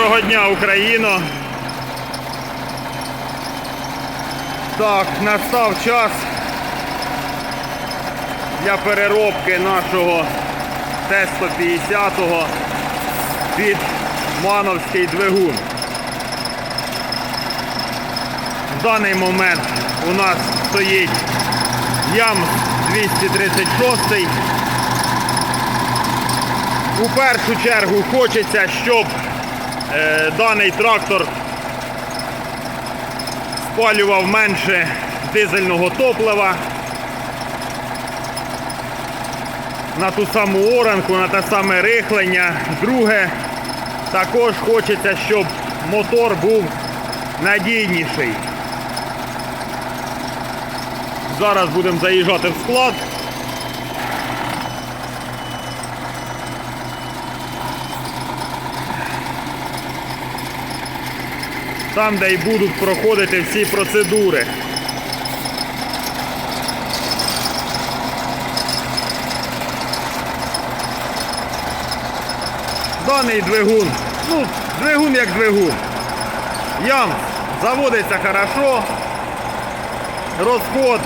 Доброго дня, Україно! Так, настав час для переробки нашого Т-150 під Мановський двигун. В даний момент у нас стоїть ям 236 у першу чергу хочеться, щоб е, даний трактор спалював менше дизельного топлива на ту саму оранку, на те саме рихлення. Друге, також хочеться, щоб мотор був надійніший. Зараз будемо заїжджати в склад. Там, де й будуть проходити всі процедури. Даний двигун, ну, двигун як двигун. Ям заводиться хорошо. Розход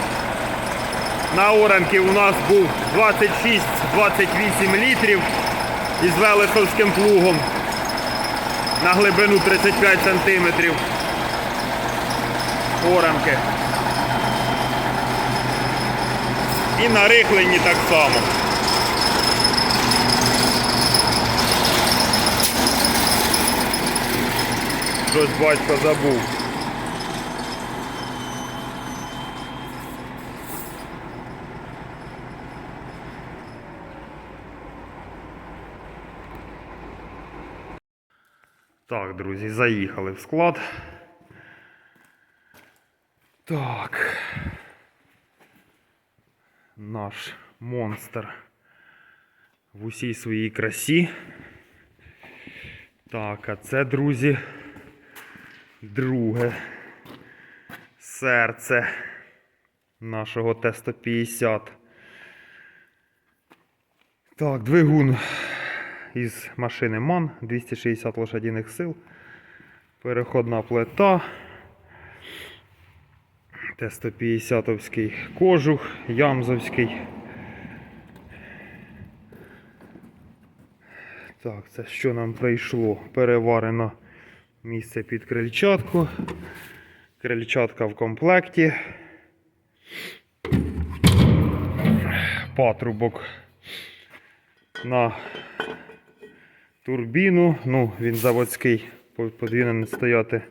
на оранки у нас був 26-28 літрів із велесовським плугом на глибину 35 сантиметрів оранки. І на рихленні так само. Щось батько забув. Так, друзі, заїхали в склад. Так. Наш монстр в усій своїй красі. Так, а це, друзі, друге серце нашого Т-150. Так, двигун із машини МАН 260 лошадиних сил. Переходна плита. Т-150 кожух, Ямзовський. Так, це що нам прийшло? Переварено місце під крильчатку. Крильчатка в комплекті. Патрубок на турбіну. Ну, він заводський, повинен стояти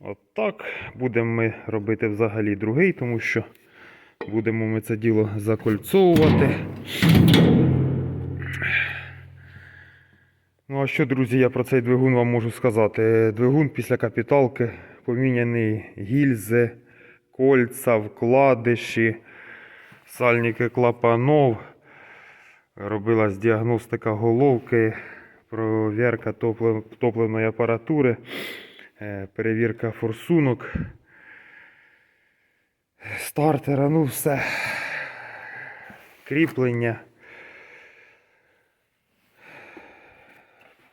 отак. Будемо ми робити взагалі другий, тому що будемо ми це діло закольцовувати. Ну, а що, друзі, я про цей двигун вам можу сказати. Двигун після капіталки поміняний гільзи, кольца, вкладиші, сальники клапанов. Робилась діагностика головки, провірка топлив- топливної апаратури, е, перевірка форсунок, стартера, ну все. Кріплення.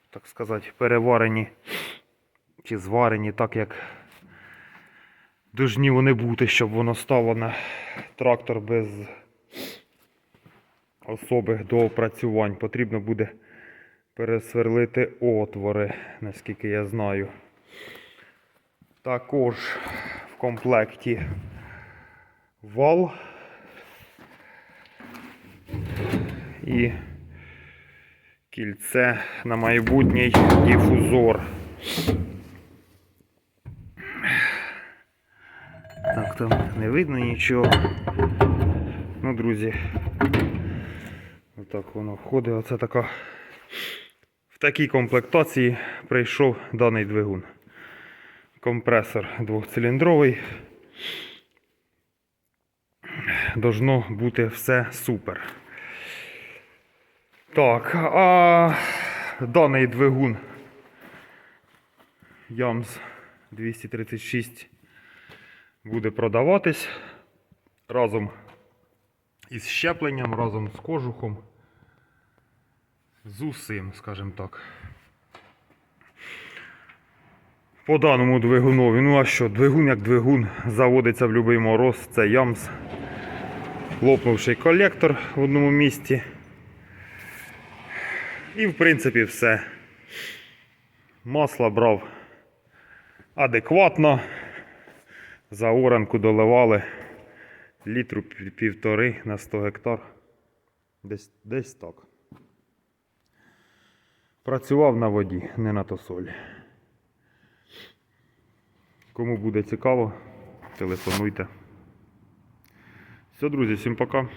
Так сказати, переварені чи зварені так, як должні вони бути, щоб воно стало на трактор без особих доопрацювань. Потрібно буде пересверлити отвори, наскільки я знаю. Також в комплекті вал і кільце на майбутній дифузор. Так, там не видно нічого. Ну, друзі, Отак воно входить. Оце така. Такій комплектації прийшов даний двигун. Компресор двохциліндровий. Должно бути все супер. Так, а даний двигун Ямс 236 буде продаватись разом із щепленням, разом з кожухом. З усім, скажімо так. По даному двигунові. Ну а що, двигун як двигун заводиться в будь-який мороз, це ямс. Лопнувший колектор в одному місці. І в принципі все. Масло брав адекватно. За оранку доливали літру півтори на 100 гектар. Десь, десь так. Працював на воді, не на тосолі. Кому буде цікаво, телефонуйте. Все, друзі, всім пока.